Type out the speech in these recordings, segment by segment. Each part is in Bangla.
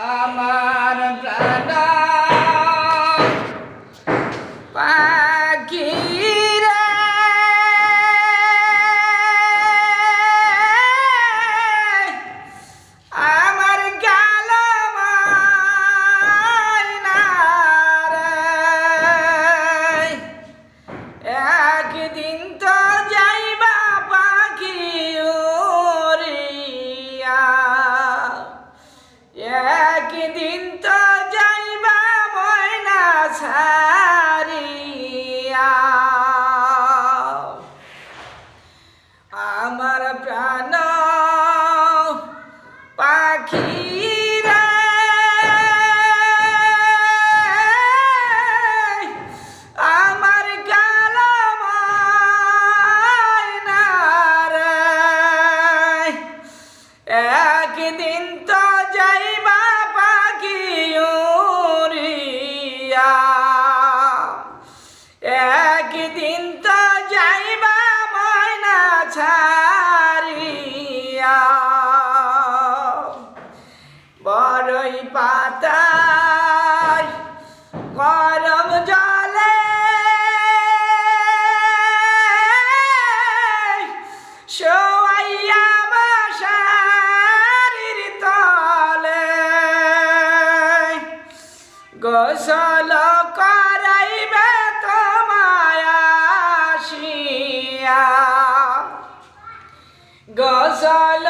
আমার প্রাণ পাখি পাখি আমার একদিন তো যাইবা পাখি উড়িয়া। বড়ই পাতায় গরম জলে। মশারির তলে। গোসল করাইবে তোমায় আসিয়া। গোসল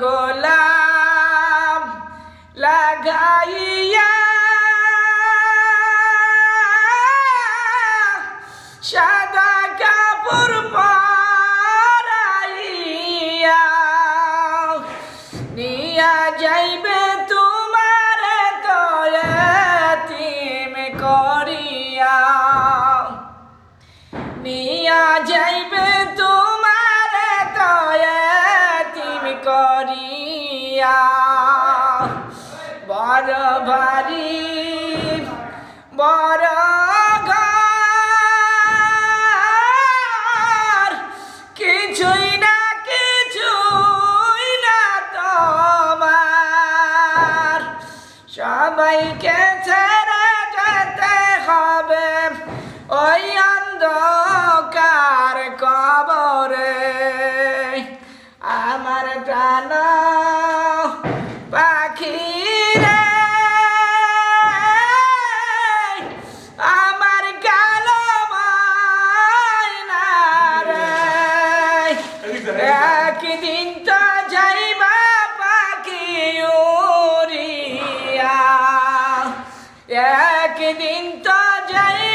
গোলাম লাগাইয়া সাদা কাপড় পরাইয়া নিয়া যাইবে তোমার তিম করিয়া ভারী বড় ঘর। কিছুই না কিছুই না সবাইকে হবে কবরে। আমার প্রাণ একদিন তো যাইবা পাখি উড়িয়া। একদিন তো যাই